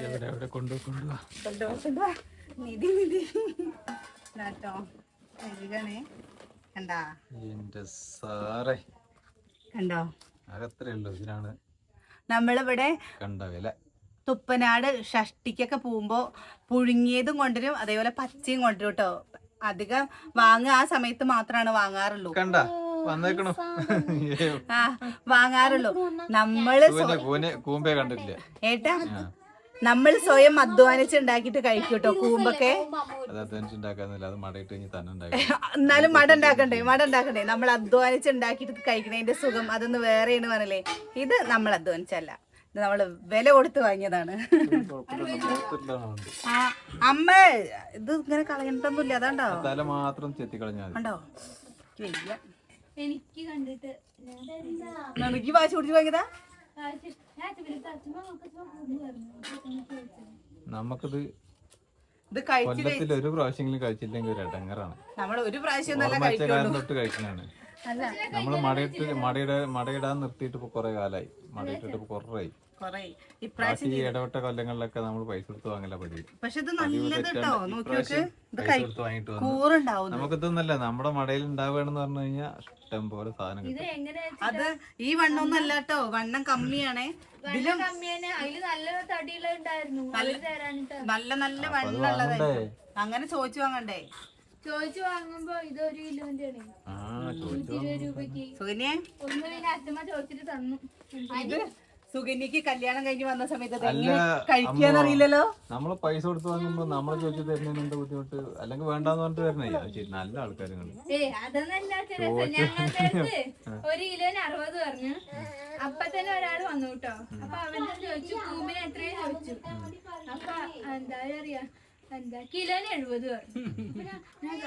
എവിടെ എവിടെ കൊണ്ടു നിധി നിധി കേട്ടോ കഴുകണേ കണ്ടാ? എന്റെ സാറേ. കണ്ടോ? അകത്രേ ഉള്ളൂ ഇതിനാണ് നമ്മളിവിടെ കണ്ട വില. തുപ്പനാട് ഷഷ്ടിക്കൊക്കെ പോകുമ്പോ പുഴുങ്ങിയതും കൊണ്ടുവരും അതേപോലെ പച്ചയും കൊണ്ടുവരും കേട്ടോ അധികം വാങ്ങുക ആ സമയത്ത് മാത്രമാണ് വാങ്ങാറുള്ളൂ. കണ്ട? വന്നേക്കണു. ആ. വാങ്ങാറുള്ളൂ. നമ്മൾ കൂമ്പേ കണ്ടിട്ടില്ല. ഏട്ടാ? നമ്മൾ സ്വയം അധ്വാനിച്ച് കഴിക്കൂട്ടോ കഴിക്കും കൂമ്പൊക്കെ? എന്നാലും മട ഉണ്ടാക്കണ്ടേ മട ഉണ്ടാക്കണ്ടേ നമ്മൾ അധ്വാനിച്ച് ഉണ്ടാക്കിയിട്ട് കഴിക്കണതിന്റെ സുഖം അതൊന്ന് വേറെയാണ് പറഞ്ഞല്ലേ? ഇത് നമ്മൾ അധ്വാനിച്ചല്ല ഇത് നമ്മൾ വില കൊടുത്ത് വാങ്ങിയതാണ്. അമ്മ ഇത് ഇങ്ങനെ കളയണ്ടൊന്നുമില്ല അതാണ്ടോ? തല മാത്രം ഉണ്ടോ? എനിക്ക് കണ്ടിട്ട് വാശി പിടിച്ച് വാങ്ങിയതാ? നമുക്കിത് ഇത് കൊല്ലത്തിൽ ഒരു പ്രാവശ്യമെങ്കിലും കഴിച്ചില്ലെങ്കിൽ ഒരു ഇടങ്ങറാണ് നമ്മൾ ഒരു പ്രാവശ്യം നല്ല കഴിക്കുള്ളൂ. തൊട്ട് കഴിക്കുന്നതാണ് അല്ല. നമ്മൾ മടയിട്ട് മടയിട മടയിടാൻ നിർത്തിയിട്ട് ഇപ്പൊ കുറെ കാലായി. മടയിട്ടിട്ട് ഇപ്പൊ കൊറേ ബാക്കി ഇപ്രാവശ്യം ഈ ഇടവട്ട കൊല്ലങ്ങളിലൊക്കെ നമ്മൾ പൈസ കൊടുത്ത് വാങ്ങില്ല പതിവ്. പക്ഷെ ഇത് നല്ലത് കേട്ടോ. നോക്കി നോക്ക്. ഇത് പൈസ കഴി കൊടുത്ത് വാങ്ങിട്ട് വന്നു. കൂറുണ്ടാവും നമുക്കിതൊന്നല്ല നമ്മുടെ മടയിൽ ഉണ്ടാവുകയാണെന്ന് പറഞ്ഞു കഴിഞ്ഞാൽ ഇഷ്ടം പോലെ സാധനം ഇത് കിട്ടും എങ്ങനെ അത് ഈ വണ്ണമൊന്നും അല്ല കേട്ടോ വണ്ണം കമ്മിയാണേ ഇതിലും കമ്മിയാണ്. അതിൽ നല്ല നല്ല നല്ല വണ്ണുള്ളതായിരുന്നു. അങ്ങനെ ചോദിച്ചു വാങ്ങണ്ടേ? ചോദിച്ചു വാങ്ങുമ്പോ ഇത് ഒരു കിലോന്റെ ആണ് ആ ചോദിച്ചു ഇരുപത് രൂപയ്ക്ക്. സുകന്യ? ഒന്ന് അച്ഛമ്മ ചോദിച്ചിട്ട് തന്നു. ഇത് സുകന്യക്ക് കല്യാണം കഴിഞ്ഞ് വന്ന സമയത്ത് അല്ല, എങ്ങനെ കഴിക്കാന്നറിയില്ലല്ലോ നമ്മൾ പൈസ കൊടുത്ത് വാങ്ങുമ്പോ നമ്മളെ ചോദിച്ചു തരുന്നതിന് എന്താ ബുദ്ധിമുട്ട്? അല്ലെങ്കിൽ വേണ്ടെന്ന് പറഞ്ഞിട്ട് തരണേ. അത് ശരി നല്ല ആൾക്കാരും ഒരു കിലോന് അറുപത് പറഞ്ഞു. അപ്പൊ തന്നെ ഒരാൾ വന്നു കേട്ടോ. അപ്പൊ അവന്റെ ചോദിച്ചു കൂമ്പിന് എത്രയും? ചോദിച്ചു. അപ്പൊ എന്താ പറയാ എന്താ? കിലോന് എഴുപത് പറഞ്ഞു.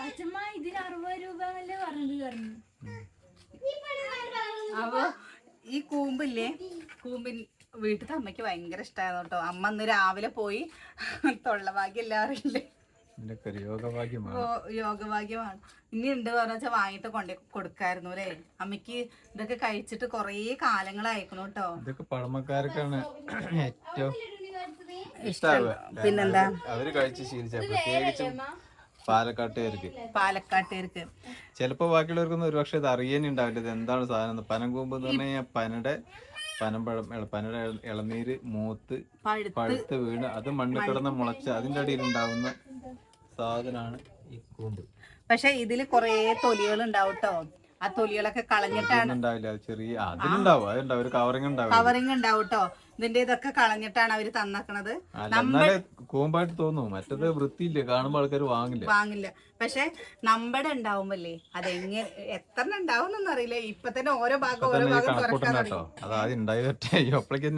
അച്ഛമ്മ ഇതിന് അറുപത് രൂപ എന്നല്ലേ പറഞ്ഞത്? പറഞ്ഞു. അപ്പൊ ഈ കൂമ്പില്ലേ? കൂമ്പിൻ വീട്ടിലത്തെ അമ്മയ്ക്ക് ഭയങ്കര ഇഷ്ടമായിരുന്നു കേട്ടോ. അമ്മ ഇന്ന് രാവിലെ പോയി തൊള്ളഭാഗ്യം എല്ലാവരും ഇതിന്റെ ഒരു യോഗഭാഗ്യമാണ് ഇനി ഉണ്ട് പറഞ്ഞാൽ വെച്ചാൽ വാങ്ങിട്ട് കൊണ്ടേ കൊടുക്കായിരുന്നു അല്ലേ? അമ്മയ്ക്ക് ഇതൊക്കെ കഴിച്ചിട്ട് കൊറേ കാലങ്ങളായിരിക്കണം കേട്ടോ. ഇതൊക്കെ പഴമക്കാർക്കാണ് ഏറ്റവും പിന്നെന്താ? അവർ കഴിച്ച് ശീലിച്ച പ്രത്യേകിച്ചും പാലക്കാട്ടുകാർക്ക്. പാലക്കാട്ടുകാർക്ക്. ചിലപ്പോ ബാക്കിയുള്ളവർക്കൊന്നും ഒരുപക്ഷെ ഇത് അറിയാനേ ഉണ്ടാവില്ല ഇത് എന്താണ് സാധനം. പനങ്കൂമ്പ് എന്ന് പറഞ്ഞു കഴിഞ്ഞാൽ പനയുടെ പനമ്പഴം പനയുടെ ഇള- ഇളനീര് മൂത്ത് പഴുത്ത്. വീണ് അത് മണ്ണിൽ കിടന്ന് മുളച്ച് അതിന്റെ അടിയിൽ ഉണ്ടാവുന്ന സാധനമാണ് ഈ കൂമ്പ്. പക്ഷെ ഇതിൽ കുറേ തൊലികൾ ഉണ്ടാവും കേട്ടോ ആ തൊലികളൊക്കെ കളഞ്ഞിട്ടാണ് ഇതൊന്നും ഉണ്ടാവില്ല. അത് ചെറിയ അതിലുണ്ടാവും. അതുണ്ടാവും ഒരു കവറിങ് ഉണ്ടാവും. കവറിങ് ഉണ്ടാവും കേട്ടോ ഇതിന്റെ ഇതൊക്കെ കളഞ്ഞിട്ടാണ് അവർ തന്നക്കണത്. നമ്മൾ കോമ്പായിട്ട് കൂമ്പായിട്ട് തോന്നും. മറ്റത് വൃത്തിയില്ല കാണുമ്പോൾ ആൾക്കാർ വാങ്ങില്ല. വാങ്ങില്ല. പക്ഷെ നമ്മുടെ ഉണ്ടാവുമ്പല്ലേ? അതെങ്ങനെ എത്ര ഉണ്ടാവും അറിയില്ല. ഇപ്പൊ തന്നെ ഓരോ ഭാഗം ഓരോ ഭാഗം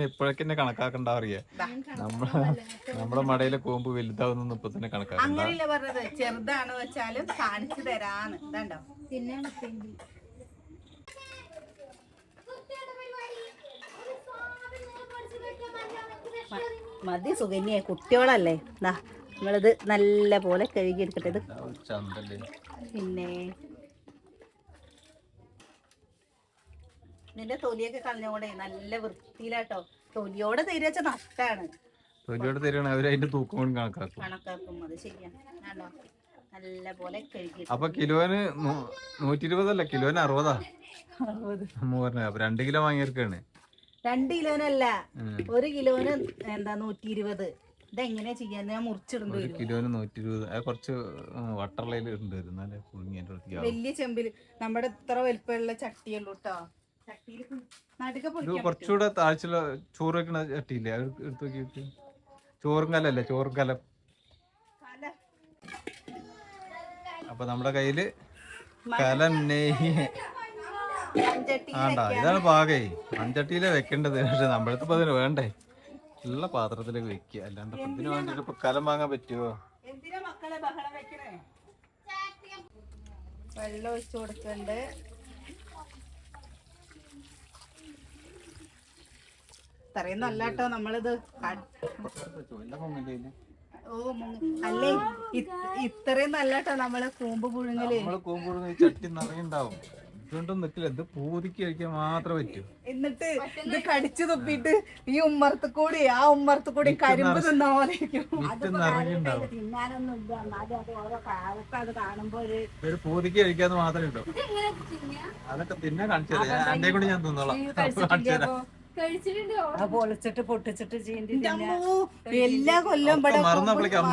ഇപ്പോഴേക്ക് കണക്കാക്കണ്ട അറിയാ നമ്മുടെ മടയിലെ കോമ്പ് വലുതാവുന്ന ഇപ്പൊ തന്നെ കണക്കാക്കണ്ട. അങ്ങനെയല്ല പറഞ്ഞത്? ചെറുതാണ് വെച്ചാലും കാണിച്ചു തരാന്ന്. കണ്ടോ പിന്നെ മതി സുകന്യ. കുട്ടികളല്ലേ ദാ നമ്മളിത് നല്ല പോലെ കഴുകിയെടുക്കട്ടെ. ഇത് പിന്നെ നിന്റെ തൊലിയൊക്കെ കളഞ്ഞോടെ നല്ല വൃത്തിയിലാട്ടോ. തൊലിയോടെ തരുവച്ച നഷ്ടാണ്. തൊലിയോടെ തരുവാണ് അവർ അതിന്റെ തൂക്കം കണക്കാക്കും. കണക്കാക്കും അത് ശരിയാ. ആണോ നല്ല പോലെ കഴുകി അപ്പൊ കിലോന് നൂറ്റി ഇരുപതല്ല കിലോന് അറുപതാ? അറുപത്. രണ്ട് കിലോ വാങ്ങിയെടുക്കാണ്. രണ്ട് കിലോനല്ല. ഒരു കിലോന് എന്താ നൂറ്റി ഇരുപത് ഇതെങ്ങനെയാ ചെയ്യാന്ന്? ഞാൻ മുറിച്ചിടേണ്ടി ഒരു വരും കിലോന് നൂറ്റി ഇരുപത് അത് കുറച്ച് വട്ടർലയിൽ ഉണ്ട് എന്നാലേ പുഴുങ്ങി എന്റെ അടുത്തേക്ക് ആവും വലിയ ചെമ്പിൽ നമ്മുടെ ഇത്ര വലിപ്പമുള്ള ചട്ടിയുള്ളൂ കേട്ടോ ചട്ടിയിൽ നടുക്ക കുറച്ചുകൂടെ താഴ്ചയുള്ള ചോറ് വെക്കണ ചട്ടിയില്ലേ? അത് എടുത്ത് ചോറും കലല്ലേ? ചോറും കല. പല അപ്പൊ നമ്മുടെ കയ്യിൽ കലം. നെയ്യ്. ആണ്ടാ ഇതാണ് പാകേ. മൺചട്ടിയിലെ വെക്കേണ്ടത്. പക്ഷെ നമ്മളടുത്ത് ഇപ്പൊ അതിന് വേണ്ടേ? ഉള്ള പാത്രത്തിലേക്ക് വെക്കുക. അല്ലാണ്ട് ഇതിന് വേണ്ടിട്ട് ഇപ്പൊ കലം വാങ്ങാൻ പറ്റുമോ വെള്ളം ഒഴിച്ചു കൊടുക്കണ്ട്. ഇത്രയും നല്ല കേട്ടോ നമ്മളിത് ഓ അല്ലേ? ഇത് ഇത്രയും നല്ല കേട്ടോ നമ്മൾ കൂമ്പ് പുഴുങ്ങൽ. കൂമ്പ് പുഴുങ്ങി ചട്ടി നിറയുണ്ടാവും ഇതുകൊണ്ടൊന്നും നിക്കില്ല ഇത് പൂതിക്ക് കഴിക്കാൻ മാത്രം പറ്റൂ. എന്നിട്ട് ഇത് കടിച്ചു തുപ്പിട്ട് ഈ ഉമ്മർത്ത് കൂടി ആ ഉമ്മർത്ത് കൂടി കരിമ്പ് തിന്ന പോലെ ഇരിക്കും. വിറ്റ് നിറഞ്ഞുണ്ടാവും തിന്നാനൊന്നും ഇല്ല. എന്നാലും അത് ഓരോ കാലത്ത് അത് കാണുമ്പോ ഒരു ഒരു പൂതിക്ക് കഴിക്കാന്ന് മാത്രമേ ഉണ്ടോ അതൊക്കെ തിന്നെ? കാണിച്ചത് എന്റെ കൂടി ഞാൻ തിന്നോളാം. പൊളിച്ചിട്ട് പൊട്ടിച്ചിട്ട് എല്ലാ കൊല്ലം ഇവിടെ മറന്നപ്പോഴേക്കും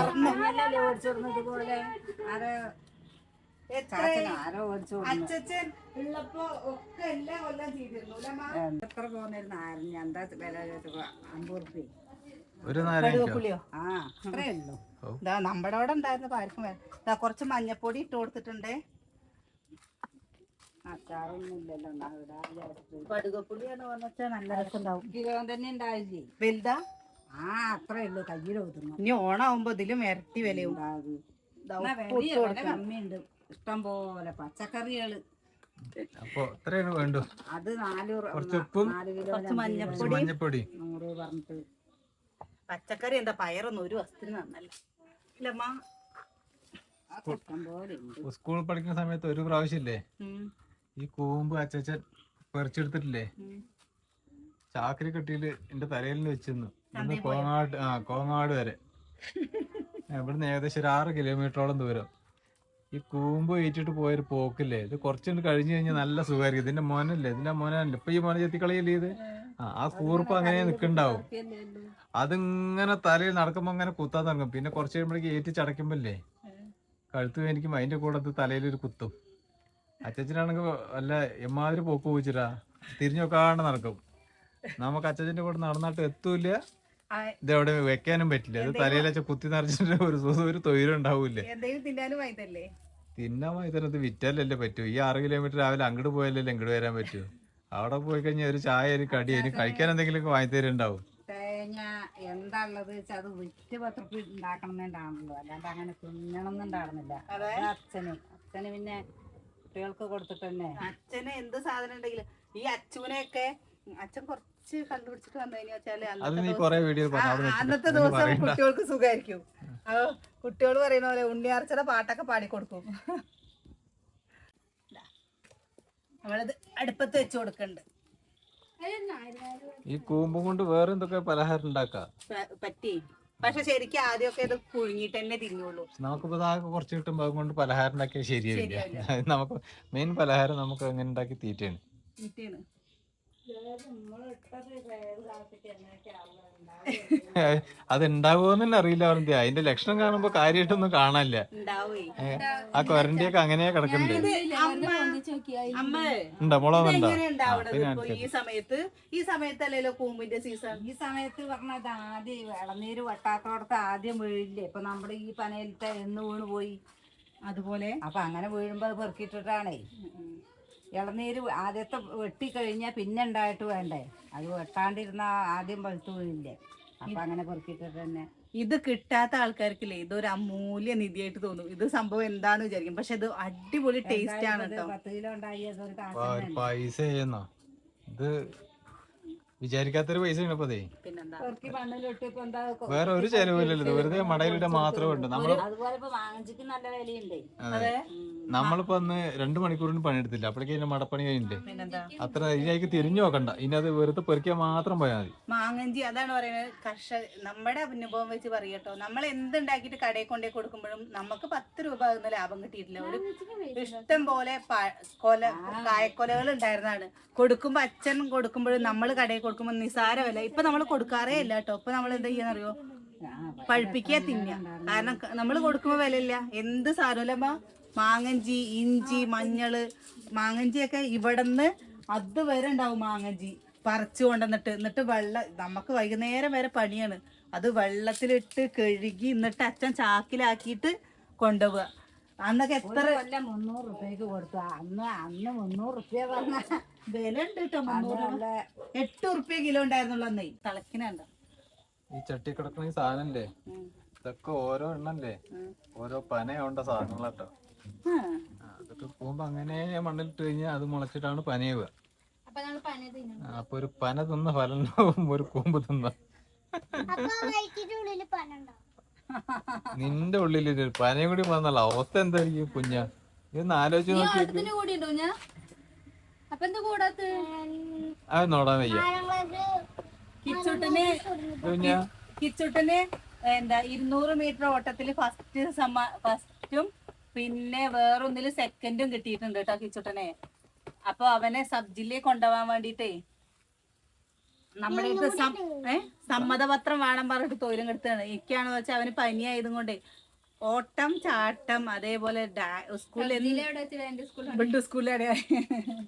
അച്ഛൻ ഉള്ളപ്പോ ഒക്കെ എല്ലാ കൊല്ലം ചെയ്തിരുന്നു അല്ലേ അമ്മ? എത്ര പോന്നിരുന്നു ആരിഞ്ഞ എന്താ വില ചോദിച്ചപ്പോ അമ്പത് റുപ്യ. ഒരു നാരങ്ങ പുളിയോ ആ അത്രേ ഉള്ളൂ. ഇതാ നമ്മുടെ അവിടെ ഉണ്ടായിരുന്ന ആർക്കും വരാം ഇതാ കുറച്ച് മഞ്ഞപ്പൊടി ഇട്ട് കൊടുത്തിട്ടുണ്ടേ. അച്ചാറൊന്നും ഇല്ലല്ലോ ഉണ്ടാവില്ല കടുകപ്പുളിയാണ് പറഞ്ഞാൽ നല്ല രസം. ഉണ്ടാവും. കിലോ തന്നെ ഉണ്ടാവില്ലേ? വലുതാ? ആ അത്രേ ഉള്ളൂ. കയ്യിൽ ഒതുങ്ങും ഇനി ഓണാവുമ്പോ ഇതിലും ഇരട്ടി വിലയുണ്ടാകും. കമ്മിയുണ്ട്. ഇഷ്ടം പോലെ പച്ചക്കറികൾ. അപ്പൊ എത്രയാണ് വേണ്ടു. അത് നാല് കുറച്ച് ഉപ്പും കുറച്ച് മഞ്ഞപ്പൊടി. മഞ്ഞപ്പൊടി. നൂറ് പറഞ്ഞിട്ട്. പച്ചക്കറി എന്താ പയറൊന്നും ഒരു വസ്തു നന്നല്ല. ഇല്ലമ്മ. സ്കൂളിൽ പഠിക്കുന്ന സമയത്ത് ഒരു പ്രാവശ്യമില്ലേ ഈ കൂമ്പ് അച്ചച്ചൻ പറിച്ചെടുത്തിട്ടില്ലേ. ചാക്കരി കെട്ടിയിട്ട് എന്റെ തലയിൽ വെച്ചിരുന്നു. കോങ്ങാട് ആ കോങ്ങാട് വരെ. ഇവിടുന്ന് ഏകദേശം ഒരു ആറ് കിലോമീറ്ററോളം ദൂരം. ഈ കൂമ്പ് ഏറ്റിട്ട് പോയൊരു പോക്കില്ലേ? ഇത് കുറച്ചുകൊണ്ട് കഴിഞ്ഞു കഴിഞ്ഞാൽ നല്ല സുഖമായിരിക്കും ഇതിന്റെ മോനല്ലേ? ഇതിന്റെ മോനല്ലേ ഇപ്പൊ ഈ മോനെ ചെത്തിക്കളിയല്ലേ ഇത്? ആ കൂർപ്പ് അങ്ങനെ നിക്കണ്ടാവും. അതിങ്ങനെ തലയിൽ നടക്കുമ്പോ അങ്ങനെ കുത്താൻ തുടങ്ങും. പിന്നെ കുറച്ച് കഴിയുമ്പോഴേക്ക് ഏറ്റി ചടയ്ക്കുമ്പല്ലേ? കഴുത്ത് വേനിക്കും അതിന്റെ കൂടെ അത് ഒരു കുത്തും. അച്ചച്ചനാണെങ്കിൽ വല്ല എമ്മാതിരി പോക്ക് പോയിച്ചിരാ തിരിഞ്ഞു നോക്കാണ്ട് നടക്കും. നമുക്ക് അച്ചച്ചന്റെ കൂടെ നടന്നിട്ട് എത്തൂല ആ, ഇത് എവിടെ വെക്കാനും പറ്റില്ല. ഇത് തലയിൽ വെച്ച കുത്തി നിറച്ചിട്ട് ഒരു ദിവസം ഒരു തൊഴിലും ഉണ്ടാവൂലേ എന്തെങ്കിലും തിന്നാനും അത് തിന്നാൻ ഇതിനകത്ത് വിറ്റാലല്ലേ പറ്റൂ. ഈ ആറ് കിലോമീറ്റർ രാവിലെ അങ്ങോട്ട് പോയാലല്ലേ ഇങ്ങോട്ട് വരാൻ പറ്റൂ. അവിടെ പോയി കഴിഞ്ഞാൽ ഒരു ചായ ഒരു കടി അതിന് കഴിക്കാൻ എന്തെങ്കിലും വാങ്ങി തരുന്നുണ്ടാവും. തേങ്ങ എന്താ ഉള്ളത് വെച്ചാൽ അത് വിറ്റ് പത്ത് റുപ്യ ഉണ്ടാക്കണമെന്നുണ്ടാണല്ലോ അല്ലാണ്ട് അങ്ങനെ തിന്നണമെന്നുണ്ടായിരുന്നില്ല അതെ. അത് അച്ഛന്. അച്ഛന് പിന്നെ കുട്ടികൾക്ക് കൊടുത്തിട്ട് തന്നെ അച്ഛന് എന്ത് സാധനം ഉണ്ടെങ്കിലും ഈ അച്ഛനെയൊക്കെ അച്ഛൻ കുറച്ച് കണ്ടുപിടിച്ചിട്ട് വന്നു കഴിഞ്ഞാൽ വെച്ചാൽ അന്നത്തെ ദിവസം- കുട്ടികൾക്ക് സുഖമായിരിക്കും അത് കുട്ടികൾ പറയുന്ന പോലെ ഉണ്ണിയാർച്ചയുടെ പാട്ടൊക്കെ പാടിക്കൊടുക്കും. നമ്മളത് അടുപ്പത്ത് വെച്ച് കൊടുക്കണ്ട്. ഈ കൂമ്പും കൊണ്ട് വേറെ എന്തൊക്കെ പലഹാരം ഉണ്ടാക്കാം? പറ്റി. പക്ഷെ ശരിക്കും ആദ്യമൊക്കെ ഇത് പുഴുങ്ങിട്ട് തന്നെ തിന്നുള്ളൂ. നമുക്കിപ്പോ ഇതാകെ കുറച്ച് കിട്ടുമ്പോ അതുകൊണ്ട് പലഹാരം ഉണ്ടാക്കിയാൽ ശരിയാവില്ല. നമുക്ക് മെയിൻ പലഹാരം നമുക്ക് എങ്ങനെ ഉണ്ടാക്കി തീറ്റയാണ്. തീറ്റയാണ്. അത് ഉണ്ടാവുമെന്ന് തന്നെ അറിയില്ല അവരുടെ അതിന്റെ ലക്ഷണം കാണുമ്പോ കാര്യമായിട്ടൊന്നും കാണാനില്ല. ആ ഏ, ആ കൊരണ്ടിയൊക്കെ അങ്ങനെയാ കിടക്കുന്നുണ്ട് ഉണ്ടോ? മുളക് ഉണ്ടോ എങ്ങനെ ഉണ്ടാവണത്? ഇപ്പൊ ഈ സമയത്ത് ഈ സമയത്തല്ലല്ലോ കൂമ്പിന്റെ സീസൺ? ഈ സമയത്ത് പറഞ്ഞത് ആദ്യം ഇളനീര് വട്ടാത്തോടത്ത് ആദ്യം വീഴില്ലേ? ഇപ്പൊ നമ്മുടെ ഈ പനയിലത്തെ എന്ന് വീണ് പോയി. അതുപോലെ? അപ്പൊ അങ്ങനെ വീഴുമ്പോ അത് പെറുക്കിയിട്ടിട്ടാണേ. ഇളനീര് ആദ്യത്തെ വെട്ടിക്കഴിഞ്ഞാൽ പിന്നെ ഉണ്ടായിട്ട് വേണ്ടേ? അത് വെട്ടാണ്ടിരുന്ന ആദ്യം പഴുത്തു വീഴില്ലേ അപ്പൊ അങ്ങനെ പൊറുക്കിട്ട് തന്നെ. ഇത് കിട്ടാത്ത ആൾക്കാർക്കില്ലേ ഇതൊരു അമൂല്യ നിധിയായിട്ട് തോന്നും. ഇത് സംഭവം എന്താന്ന് വിചാരിക്കും. പക്ഷെ ഇത് അടിപൊളി ടേസ്റ്റ് ആണ് കേട്ടോ പത്ത് കിലോ ഉണ്ടായി പൈസ ചെയ്യുന്നോ? ഇത് വിചാരിക്കാത്തൊരു പൈസ ഇപ്പതേ വേറെ ഒരു ചെലവില്ലല്ലോ വെറുതെ മടയിലിട്ട് മാത്രമേ ഉണ്ട് നമ്മൾ നമ്മളിപ്പോ അന്ന് രണ്ടു മണിക്കൂറിന് പണിയെടുത്തില്ല. അപ്പോഴേക്കും അതിന്റെ മടപ്പണി കഴിഞ്ഞില്ലേ പിന്നെന്താ? അത്ര ഇതിലേക്ക് തിരിഞ്ഞു നോക്കണ്ട. ഇനി അത് വെറുതെ പെറുക്കിയാൽ മാത്രം പോയാൽ മതി. മാങ്ങഞ്ചി അതാണ് പറയുന്നത്. കർഷക നമ്മുടെ അനുഭവം വെച്ച് പറയട്ടോ. നമ്മൾ എന്തുണ്ടാക്കിയിട്ട് കടയിൽ കൊണ്ടേ കൊടുക്കുമ്പോഴും നമുക്ക് പത്ത് രൂപ ആകുന്ന ലാഭം കിട്ടിയിട്ടില്ല. ഒരു ഇഷ്ടം പോലെ കൊല കായക്കൊലകൾ ഉണ്ടായിരുന്നാണ് കൊടുക്കുമ്പോ അച്ഛൻ കൊടുക്കുമ്പോഴും നമ്മൾ കടയിൽ കൊടുക്കുമ്പോൾ നിസാരമല്ല. വില ഇപ്പൊ നമ്മൾ കൊടുക്കാറേ ഇല്ല കേട്ടോ. ഇപ്പൊ നമ്മൾ എന്താ ചെയ്യാന്നറിയോ? പഴുപ്പിക്കുക തിന്നുക കാരണം നമ്മൾ കൊടുക്കുമ്പോ വിലയില്ല. എന്ത് സാരമല്ലമ്മ മാങ്ങഞ്ചി ഇഞ്ചി മഞ്ഞൾ മാങ്ങഞ്ചിയൊക്കെ ഇവിടുന്ന് അത് വരെ ഉണ്ടാവും മാങ്ങഞ്ചി. പറിച്ചു കൊണ്ടുവന്നിട്ട്. എന്നിട്ട് വെള്ളം നമുക്ക് വൈകുന്നേരം വരെ പണിയാണ്. അത് വെള്ളത്തിലിട്ട് കഴുകി എന്നിട്ട് അച്ഛൻ ചാക്കിലാക്കിയിട്ട് കൊണ്ടുപോവുക. അന്നൊക്കെ എത്ര കൊല്ലം മുന്നൂറ് റുപ്യക്ക് കൊടുത്തു. അന്ന് അന്ന് മുന്നൂറ് റുപ്യ പറഞ്ഞ വില ഉണ്ട് കേട്ടോ മുന്നൂറ് എട്ട് റുപ്യ കിലോ ഉണ്ടായിരുന്നുള്ളൂ അന്നേ. തിളക്കിനുണ്ടോ ഈ ചട്ടി കിടക്കണ സാധനല്ലേ? ഇതൊക്കെ ഓരോ എണ്ണല്ലേ? ഓരോ പനയുണ്ട സാധനങ്ങളാട്ടോ. അതൊക്കെ പോകുമ്പോ അങ്ങനെ മണ്ണിലിട്ട് കഴിഞ്ഞാൽ അത് മുളച്ചിട്ടാണ് പനയുക. അപ്പൊ ഒരു പന തിന്ന ഫലം ഉണ്ടാവും ഒരു കൂമ്പ് തിന്ന. നിന്റെ ഉള്ളിൽ ഒരു പനയും കൂടി വന്നല്ല. അവസ്ഥ എന്തായിരിക്കും കുഞ്ഞ? ഇതൊന്ന് ആലോചിച്ച് നോക്കി അത് നോടാൻ വയ്യ. കിച്ചുട്ടന് കുഞ്ഞാ? കിച്ചുട്ടന് എന്താ ഇരുന്നൂറ് മീറ്റർ ഓട്ടത്തിൽ ഫസ്റ്റ് സമ്മാ ഫസ്റ്റും പിന്നെ വേറൊന്നിൽ സെക്കൻഡും കിട്ടിയിട്ടുണ്ട് കേട്ടോ കിച്ചുട്ടനെ. അപ്പൊ അവനെ സബ് ജില്ലയിൽ കൊണ്ടുപോകാൻ വേണ്ടിട്ടേ. നമ്മുടെ അടുത്ത് ഏ? സമ്മതപത്രം വേണം പറഞ്ഞിട്ട് തൊഴിലും കെടുത്താണ്. എനിക്കാണെന്ന് വെച്ചാൽ അവന് പനിയായതും കൊണ്ടേ ഓട്ടം ചാട്ടം അതേപോലെ സ്കൂളിൽ സ്കൂളിലാണ്.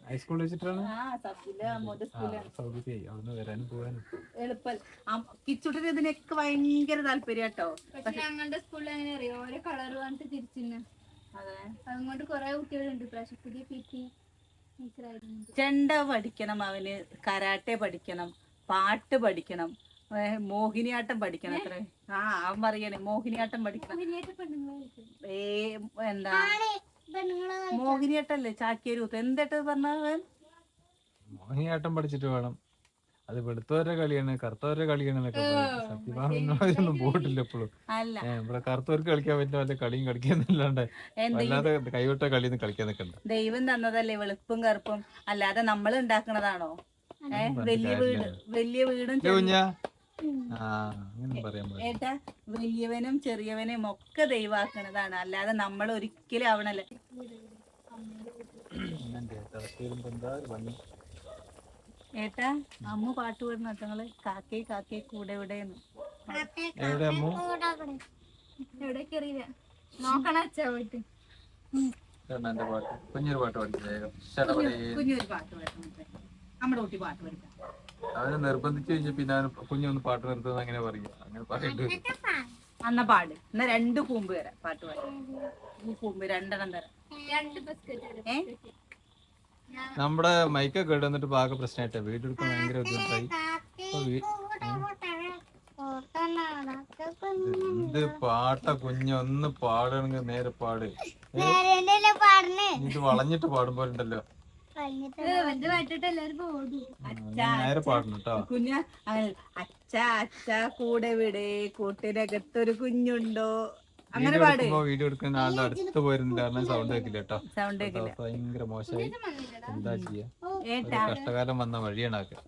ഹൈസ്കൂളിൽ വെച്ചിട്ടാണ് എളുപ്പം. കിച്ചുട്ടിന് ഇതിനൊക്കെ ഭയങ്കര താല്പര്യം കേട്ടോ. പക്ഷെ ഞങ്ങളുടെ സ്കൂളിൽ അങ്ങനെ അറിയോ? ഓരോ കളർ വന്നിട്ട് അതുകൊണ്ട് കുറെ കുട്ടികളുണ്ട്. പ്രാവശ്യം പുതിയ പി ടി ടീച്ചറായിരുന്നു. ചെണ്ട പഠിക്കണം അവന്. കരാട്ടെ പഠിക്കണം. പാട്ട് പഠിക്കണം. മോഹിനിയാട്ടം പഠിക്കണം അത്ര. ആ അവൻ പറയണേ മോഹിനിയാട്ടം പഠിക്കണം. ഏ എന്താ? മോഹിനിയാട്ടല്ലേ ചാക്കിയരൂത്ത് എന്തേട്ട് പറഞ്ഞവൻ മോഹിനിയാട്ടം പഠിച്ചിട്ട് വേണം. അത് വെളുത്തവരുടെ കളിയാണ് കറുത്തവരുടെ കളിയാണ് എന്നൊക്കെ പോയിട്ടില്ല എപ്പോഴും. അല്ല. ഇവിടെ കറുത്തവർക്ക് കളിക്കാൻ പറ്റുന്ന വല്ല കളിയും കളിക്കാന്നല്ലാണ്ട് അല്ലാതെ കൈവിട്ട കളിയൊന്നും കളിക്കാൻ നിൽക്കണ്ട. ദൈവം തന്നതല്ലേ വെളുപ്പും കറുപ്പും? അല്ലാതെ നമ്മൾ ഉണ്ടാക്കണതാണോ? വലിയ വീട് വലിയ വീടും പാടില്ല. ഏട്ടാ വലിയവനും ചെറിയവനും ഒക്കെ ദൈവാക്കണതാണ്. അല്ലാതെ നമ്മൾ ഒരിക്കലും ആവണല്ലേ. ഏട്ടാ? അമ്മ പാട്ട് പാടുന്ന ഞങ്ങൾ കാക്കേ കാക്കേ കൂടെ ഇവിടെയെന്ന് എവിടേക്ക് അറിയില്ല നോക്കണം അച്ഛാ പോയിട്ട്. കുഞ്ഞൊരു പാട്ട്. കുഞ്ഞൊരു പാട്ട് പാടുന്നത് നമ്മുടെ കുട്ടി പാട്ട് പഠിക്കാം. അവനെ നിർബന്ധിച്ചു കഴിഞ്ഞാൽ പിന്നെ അവന് കുഞ്ഞൊന്ന് പാട്ട് നിർത്തുന്നത് അങ്ങനെ പറയും. അങ്ങനെ പാട്ട് അന്ന പാട്. എന്നാ രണ്ട് കൂമ്പ് തരാം പാട്ട് പാടാം ഈ കൂമ്പ് രണ്ടെണ്ണം തരാം. രണ്ട് ബിസ്ക്കറ്റ് ഏ? നമ്മുടെ മൈക്കൊക്കെ വന്നിട്ട് ആകെ പ്രശ്നമായിട്ടാ വീഡിയോ എടുക്കാൻ ഭയങ്കര ബുദ്ധിമുട്ടായി. എന്ത് പാട്ട കുഞ്ഞൊന്ന് പാടണെങ്കിൽ നേരെ പാട്? ഇത് വളഞ്ഞിട്ട് പാടുമ്പോലുണ്ടല്ലോ കുഞ്ഞ അച്ഛ അച്ഛ കൂടെ വിടെ കൂട്ടിനകത്തൊരു കുഞ്ഞുണ്ടോ? അങ്ങനെ പാട്. വീഡിയോ എടുക്കുന്ന ആളുടെ അടുത്ത് പോയിരുന്നില്ല കാരണം സൗണ്ട് കേക്കില്ല കേട്ടോ സൗണ്ട് കേക്കില്ല. ഭയങ്കര മോശമായി. എന്താ ചെയ്യാ? കഷ്ടകാലം വന്ന വഴിയാണ് ആക്കുക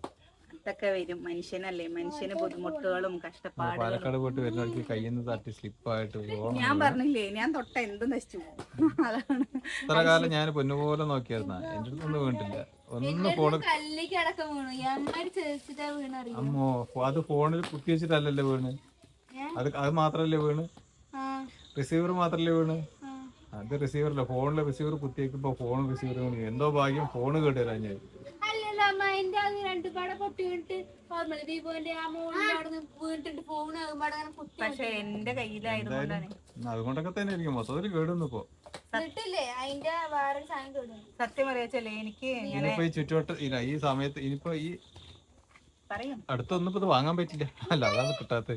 അതൊക്കെ വരും. മനുഷ്യനല്ലേ? മനുഷ്യന് ബുദ്ധിമുട്ടുകളും കഷ്ടപ്പാടുകളും. പാലക്കാട് പോയിട്ട് വരുന്ന വഴിക്ക് കയ്യിൽ നിന്ന് തട്ടി സ്ലിപ്പായിട്ട് ഞാൻ പറഞ്ഞില്ലേ ഞാൻ തൊട്ട എന്ത് നശിച്ചു പോകും. അതാണ്. ഇത്ര കാലം ഞാൻ പൊന്നുപോലെ നോക്കിയായിരുന്ന. എന്റെ അടുത്തൊന്നും വീണിട്ടില്ല. ഒന്ന് ഫോണ് അമ്മോ അത് ഫോണിൽ കുത്തി വെച്ചിട്ടല്ലല്ലോ വീണ് അത് അത് മാത്രല്ലേ വീണ്? ആ. റിസീവർ മാത്രല്ലേ വീണ്? അത് റിസീവറല്ല ഫോണിലെ റിസീവർ കുത്തിയേക്കുമ്പോ ഫോൺ റിസീവർ എന്തോ ഭാഗ്യം ഫോണ് കേട്ടുതരാൻ ഞാൻ രണ്ടു പാടെ പൊട്ടി വീണിട്ട് ഓർമ്മ ദീപോന്റെ ആ മോളിൽ അവിടെ നിന്ന് വീണിട്ട് ഫോൺ ആകുമ്പോൾ അങ്ങനെ കുത്തി പക്ഷെ എന്റെ കയ്യിലായതുകൊണ്ടാണ്. അതുകൊണ്ടൊക്കെ തന്നെ എനിക്ക് മൊത്തത്തിൽ കേടുന്നു ഇപ്പോ എന്നിട്ടില്ലേ അതിന്റെ വേറെ സാധനം കേടുന്നു സത്യം പറയാച്ചല്ലേ എനിക്ക് ഇനിയിപ്പോ ഈ ചുറ്റുവട്ട ഈ സമയത്ത് ഇനിയിപ്പോ ഈ പറയും. അടുത്തൊന്നും ഇപ്പൊ ഇത് വാങ്ങാൻ പറ്റില്ല. അല്ല അതാണ് കിട്ടാത്തത്.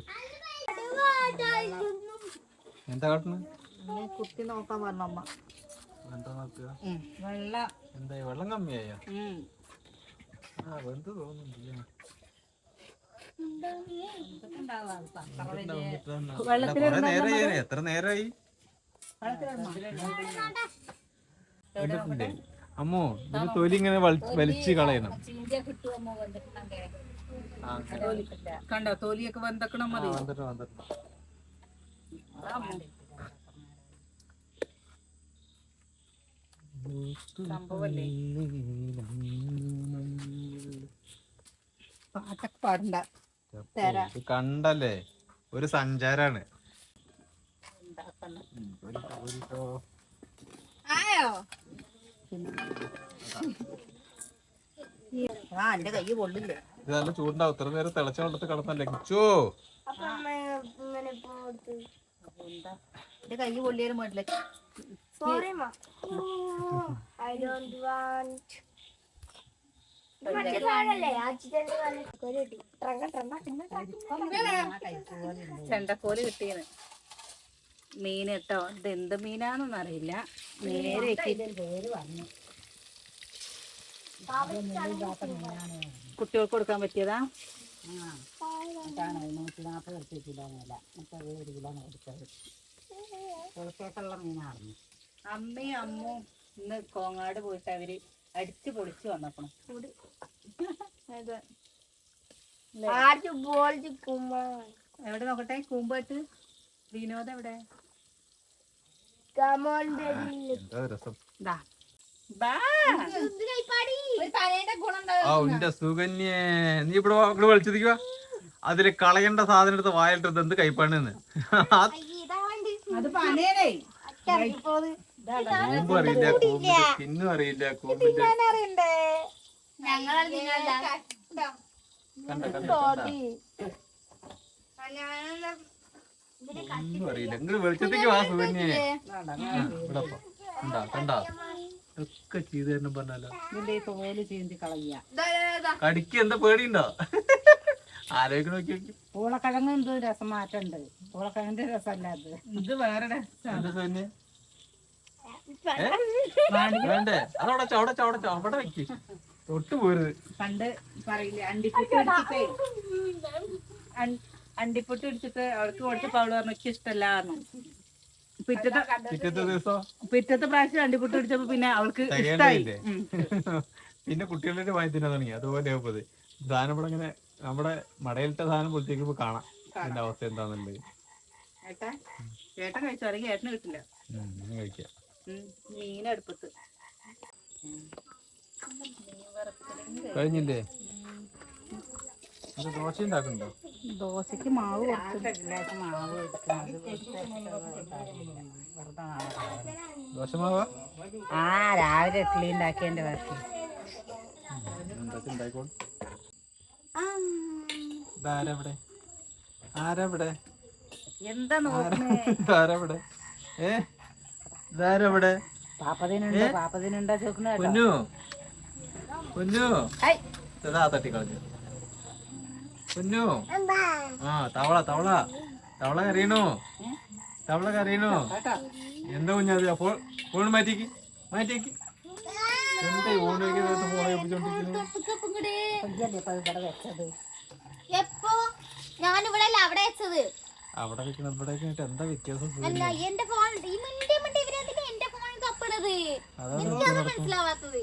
എന്താ കാട്ടുന്നത് കുത്തി നോക്കാൻ പറഞ്ഞു അമ്മ. എന്താ നോക്കുക? ഉം. വെള്ളം. എന്താ ഈ വെള്ളം കമ്മിയായോ? ഉം. ആ വെന്ത് തോന്നുന്നില്ല എത്ര നേരമായി? അമ്മോ ഇത് തൊലി ഇങ്ങനെ വലിച്ചു കളയണം. ആ, കണ്ടോ തോലിയൊക്കെ വന്തക്കണം മതി. സംഭവല്ലേ? പാട്ടൊക്കെ പാടണ്ട. തരാം. കണ്ടല്ലേ? ഒരു സഞ്ചാരാണ്. ആയോ? ആ എന്റെ കൈ ഇത് നല്ല ചൂടുണ്ടാവും. ഇത്ര നേരം തിളച്ച വെള്ളത്തിൽ കിടന്നല്ലേ? കിച്ചോ എന്താ എന്റെ കൈ പൊള്ളിയാലും വേണ്ടില്ല. ചെണ്ടക്കോൽ കിട്ടിയത്. മീൻ കേട്ടോ. ഇത് എന്ത് മീനാന്നൊന്നും അറിയില്ല. നേരെ കുട്ടികൾക്ക് കൊടുക്കാൻ പറ്റിയതാ? നൂറ്റി നാൽപ്പത് കിലോ വില. മുപ്പത് ഒരു കിലോ മേടിച്ചത് പുറത്തേക്കുള്ള മീനാണ്. അമ്മയും അമ്മും ഇന്ന് കോങ്ങാട് പോയിട്ട് അവർ അടിച്ച് പൊളിച്ച് വന്നപ്പോ അതെ. എവിടെ നോക്കട്ടെ? കൂമ്പായിട്ട് വിനോദ് എവിടെ? സുകന്യേ നീ ഇവിടെ വാ, ഇവിടെ വിളിച്ചിരിക്കുക അതിൽ കളയേണ്ട സാധനം എടുത്ത് വായിലിട്ടത് എന്ത് കൈപ്പാണെന്ന്? അത് പനേനേ കൂമ്പ് അറിയില്ല കൂമ്പിന്റെ സ്കിന്നും അറിയില്ല കൂമ്പിന്റെ ഞങ്ങളാണ് ഒന്നും അറിയില്ല. നിങ്ങൾ വെളിച്ചത്തേക്ക് വാ സുകന്യേ ഇവിടെ പോ. കണ്ടാ കണ്ടാ? ഒക്കെ ചെയ്തു തരണം പറഞ്ഞാലോ. കടിക്ക് എന്താ പേടിയുണ്ടോ? ആലോചിക്കണ നോക്കി നോക്കി. പൂളക്കിഴങ്ങ് എന്തോ രസം മാറ്റണ്ട്. പൂളക്കിഴങ്ങിന്റെ രസമല്ല അത്. ഇത് വേറെ രസം? വേണ്ടേ അതവിടെ അവിടെ അവിടെ അവിടെ വെക്ക്. തൊട്ട് പോരുത്. പണ്ട് പറയില്ലേ അണ്ടിപ്പുട്ട് ഇടിച്ചിട്ടേ അൺ- അണ്ടിപ്പുട്ട് അവൾക്ക് കൊടുത്തപ്പോ അവൾ പറഞ്ഞു എനിക്ക് പിറ്റത്തെ പിറ്റത്തെ ദിവസം? പിറ്റത്തെ പ്രാവശ്യം അണ്ടിപ്പൊട്ട് പിടിച്ചപ്പോ പിന്നെ അവൾക്ക് ഇഷ്ടായി. പിന്നെ കുട്ടികളുടെ വായി തിന്നാൻ തുടങ്ങി. അതുപോലെ പോയത് സാധനം ഇവിടെ ഇങ്ങനെ നമ്മുടെ മടയിലിട്ട സാധനം പൊളിച്ചേക്കുമ്പോ കാണാം. അതിന്റെ അവസ്ഥ എന്താന്നുണ്ട് ഏട്ടാ ഏട്ടൻ കഴിച്ചു? അല്ലെങ്കിൽ ഏട്ടന് കിട്ടില്ല? കഴിക്കാം. കഴിഞ്ഞില്ലേ? ദോശ ഉണ്ടാക്കുന്നുണ്ടോ? ദോശക്ക് മാവ് മാവ് നാളെ ദോശമാവ? ആ രാവിലെ ഇഡ്ഡലി ഉണ്ടാക്കിയതിന്റെ ബാക്കി. എന്താ ഉണ്ടായിക്കോളും ഇതാരവിടെ? ആരവിടെ? എന്താ നോക്കുന്നേ? ആരവിടെ ഏ? ഇതാരവിടെ? പാപ്പതിനുണ്ട് പാപ്പതിനുണ്ടോ ചോക്കുന്ന കേട്ടോ. പൊന്നു. പൊന്നു. ഹൈ. ഇതാ തട്ടിക്കളഞ്ഞു. പൊന്നു. ആ തവള തവള. തവള കറിയണോ തവള കറിയണോ കേട്ടോ. എന്താ കുഞ്ഞത് അപ്പോൾ ഫോൺ മാറ്റിക്ക് മാറ്റിക്ക്. എന്താ ഫോൺ വയ്ക്കുന്നത് ഫോൺ വെപ്പിച്ചോണ്ടിരിക്കുന്നത് കൊഞ്ചല്ലേ ഇപ്പൊ ഇവിടെ വെച്ചത്. എപ്പോ? ഞാനിവിടെ അല്ല അവിടെ വെച്ചത്. അവിടെ വെക്കണം ഇവിടെ വെക്കണിട്ട് എന്താ വ്യത്യാസം? അല്ല എന്റെ ഫോൺ ഈ മിണ്ടി മിണ്ടി എനിക്കത് മനസ്സിലാവാത്തത്.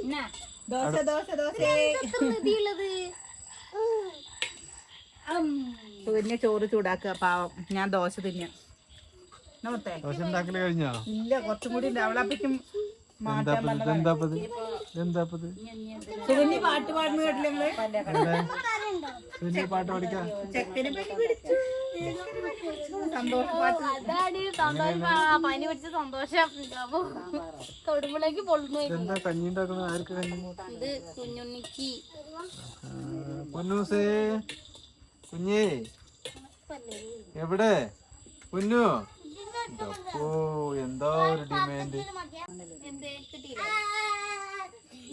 ദോശ ദോശ ദോശ. പിന്നെ ചോറ് ചൂടാക്കുക പാവം. ഞാൻ ദോശ തിന്നെ. ദോശ ഉണ്ടാക്കൽ കഴിഞ്ഞോ? ഇല്ല കുറച്ചും കൂടി ഉണ്ട് പാട്ട് പാടുന്ന കേട്ടില്ല എവിടെ? പാട്ട് പഠിക്കാം അതാണ് സന്തോഷം പനി പിടിച്ച സന്തോഷം. തൊടുമ്പോഴേക്ക് പൊള്ളുന്നു കഞ്ഞി ഉണ്ടാക്കുന്നത്? ആർക്ക് കഞ്ഞി? ഇത് കുഞ്ഞുണ്ണിക്ക്. ആ, പൊന്നൂസേ. കുഞ്ഞേ. എവിടെ? പൊന്നു. ഓ എന്താ ഒരു ഡിമാൻഡ്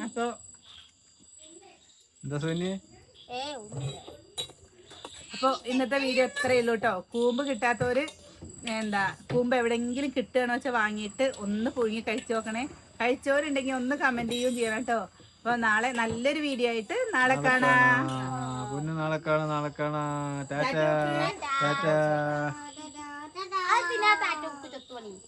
അപ്പൊ എന്താ സുനി ഏ അപ്പൊ ഇന്നത്തെ വീഡിയോ ഇത്രയേ ഉള്ളൂ കേട്ടോ കൂമ്പ് കിട്ടാത്തവര് എന്താ കൂമ്പ് എവിടെങ്കിലും കിട്ടുകയാണോ വെച്ചാൽ വാങ്ങിയിട്ട് ഒന്ന് പുഴുങ്ങി കഴിച്ചു നോക്കണേ. കഴിച്ചവരുണ്ടെങ്കിൽ ഒന്ന് കമന്റ് ചെയ്യുകയും ചെയ്യണം കേട്ടോ അപ്പൊ നാളെ നല്ലൊരു വീഡിയോ ആയിട്ട് നാളെ കാണാം. നാളെ കാണാം നാളെ കാണാം. ടാറ്റാ. ടാറ്റ. 做你